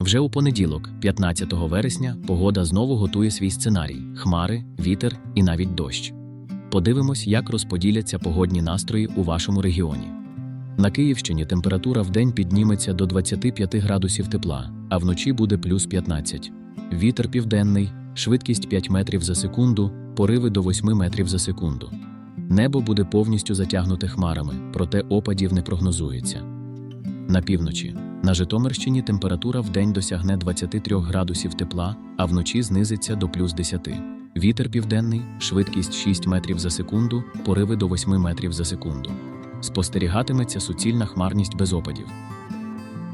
Вже у понеділок, 15 вересня, погода знову готує свій сценарій: хмари, вітер і навіть дощ. Подивимось, як розподіляться погодні настрої у вашому регіоні. На Київщині температура вдень підніметься до 25 градусів тепла, а вночі буде плюс 15. Вітер південний, швидкість 5 метрів за секунду, пориви до 8 метрів за секунду. Небо буде повністю затягнуте хмарами, проте опадів не прогнозується. На півночі. На Житомирщині температура вдень досягне 23 градусів тепла, а вночі знизиться до плюс 10. Вітер південний, швидкість 6 метрів за секунду, пориви до 8 метрів за секунду. Спостерігатиметься суцільна хмарність без опадів.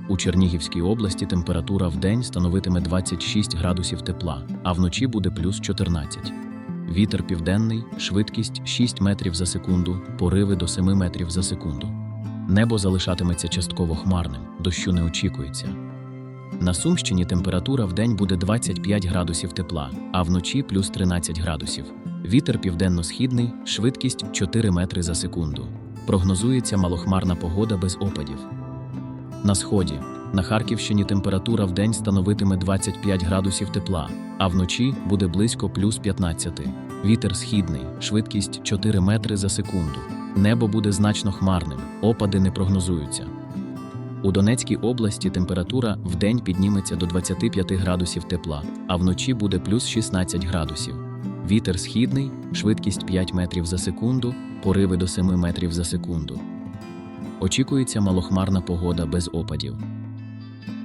У Чернігівській області температура вдень становитиме 26 градусів тепла, а вночі буде плюс 14. Вітер південний, швидкість 6 метрів за секунду, пориви до 7 метрів за секунду. Небо залишатиметься частково хмарним, дощу не очікується. На Сумщині температура вдень буде 25 градусів тепла, а вночі плюс 13 градусів. Вітер південно-східний, швидкість 4 метри за секунду. Прогнозується малохмарна погода без опадів. На сході. На Харківщині температура вдень становитиме 25 градусів тепла, а вночі буде близько плюс 15. Вітер східний, швидкість 4 метри за секунду. Небо буде значно хмарним, опади не прогнозуються. У Донецькій області температура вдень підніметься до 25 градусів тепла, а вночі буде плюс 16 градусів. Вітер східний, швидкість 5 метрів за секунду, пориви до 7 метрів за секунду. Очікується малохмарна погода без опадів.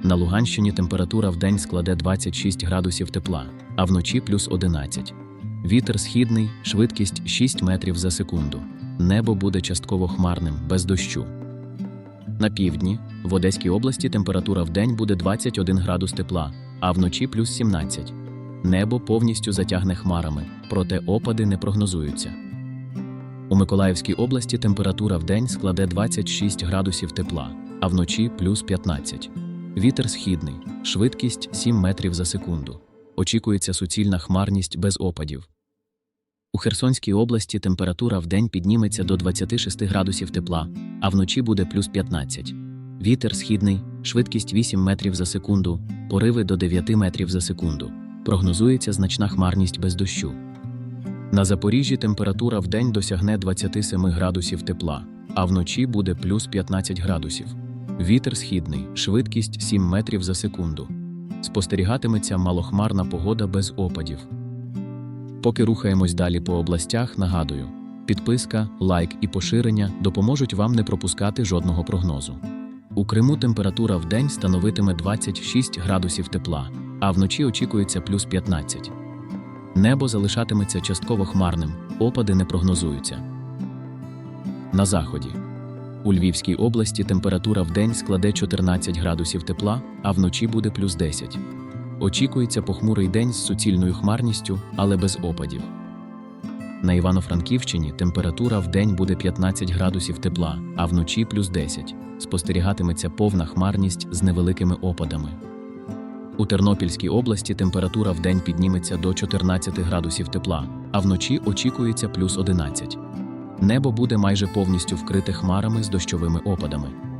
На Луганщині температура вдень складе 26 градусів тепла, а вночі плюс 11. Вітер східний, швидкість 6 метрів за секунду. Небо буде частково хмарним, без дощу. На півдні, в Одеській області температура вдень буде 21 градус тепла, а вночі плюс 17. Небо повністю затягне хмарами, проте опади не прогнозуються. У Миколаївській області температура вдень складе 26 градусів тепла, а вночі плюс 15. Вітер східний, швидкість 7 метрів за секунду. Очікується суцільна хмарність без опадів. У Херсонській області температура вдень підніметься до 26 градусів тепла, а вночі буде плюс 15. Вітер східний, швидкість 8 метрів за секунду, пориви до 9 метрів за секунду. Прогнозується значна хмарність без дощу. На Запоріжжі температура вдень досягне 27 градусів тепла, а вночі буде плюс 15 градусів. Вітер східний, швидкість 7 метрів за секунду. Спостерігатиметься малохмарна погода без опадів. Поки рухаємось далі по областях, нагадую: підписка, лайк і поширення допоможуть вам не пропускати жодного прогнозу. У Криму температура в день становитиме 26 градусів тепла, а вночі очікується плюс 15. Небо залишатиметься частково хмарним, опади не прогнозуються. На заході. У Львівській області температура в день складе 14 градусів тепла, а вночі буде плюс 10. Очікується похмурий день з суцільною хмарністю, але без опадів. На Івано-Франківщині температура в день буде 15 градусів тепла, а вночі плюс 10. Спостерігатиметься повна хмарність з невеликими опадами. У Тернопільській області температура в день підніметься до 14 градусів тепла, а вночі очікується плюс 11. Небо буде майже повністю вкрите хмарами з дощовими опадами.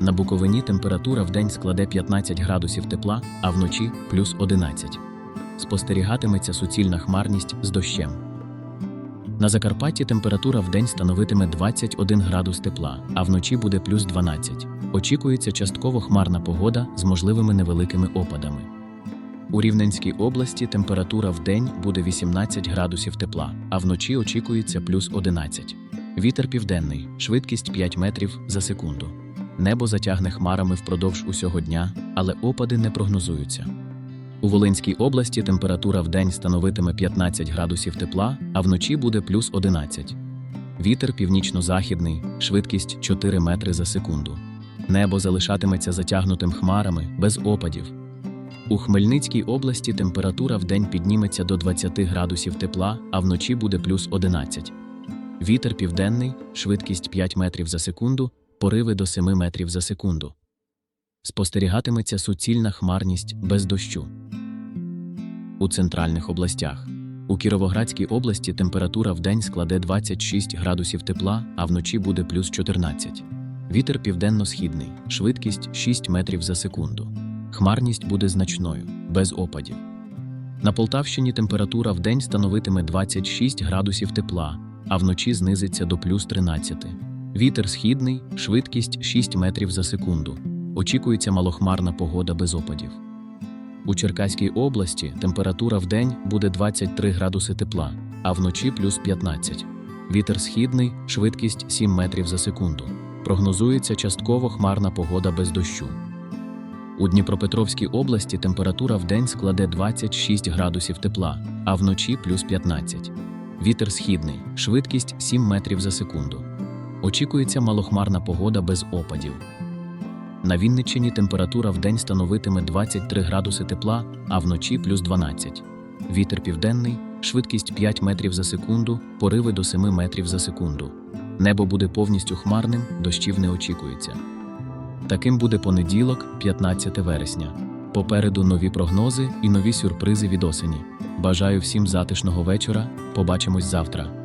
На Буковині температура в день складе 15 градусів тепла, а вночі плюс 11. Спостерігатиметься суцільна хмарність з дощем. На Закарпатті температура в день становитиме 21 градус тепла, а вночі буде плюс 12. Очікується частково хмарна погода з можливими невеликими опадами. У Рівненській області температура в день буде 18 градусів тепла, а вночі очікується плюс 11. Вітер південний, швидкість 5 метрів за секунду. Небо затягне хмарами впродовж усього дня, але опади не прогнозуються. У Волинській області температура в день становитиме 15 градусів тепла, а вночі буде плюс 11. Вітер північно-західний, швидкість 4 метри за секунду. Небо залишатиметься затягнутим хмарами без опадів. У Хмельницькій області температура в день підніметься до 20 градусів тепла, а вночі буде плюс 11. Вітер південний, швидкість 5 метрів за секунду, пориви до 7 метрів за секунду. Спостерігатиметься суцільна хмарність без дощу. У центральних областях. У Кіровоградській області температура в день складе 26 градусів тепла, а вночі буде плюс 14. Вітер південно-східний, швидкість 6 метрів за секунду. Хмарність буде значною, без опадів. На Полтавщині температура вдень становитиме 26 градусів тепла, а вночі знизиться до плюс 13. Вітер східний, швидкість 6 метрів за секунду. Очікується малохмарна погода без опадів. У Черкаській області температура вдень буде 23 градуси тепла, а вночі плюс 15. Вітер східний, швидкість 7 метрів за секунду. Прогнозується частково хмарна погода без дощу. У Дніпропетровській області температура вдень складе 26 градусів тепла, а вночі плюс 15. Вітер східний, швидкість 7 метрів за секунду. Очікується малохмарна погода без опадів. На Вінниччині температура вдень становитиме 23 градуси тепла, а вночі плюс 12. Вітер південний, швидкість 5 метрів за секунду, пориви до 7 метрів за секунду. Небо буде повністю хмарним, дощів не очікується. Таким буде понеділок, 15 вересня. Попереду нові прогнози і нові сюрпризи від осені. Бажаю всім затишного вечора. Побачимось завтра.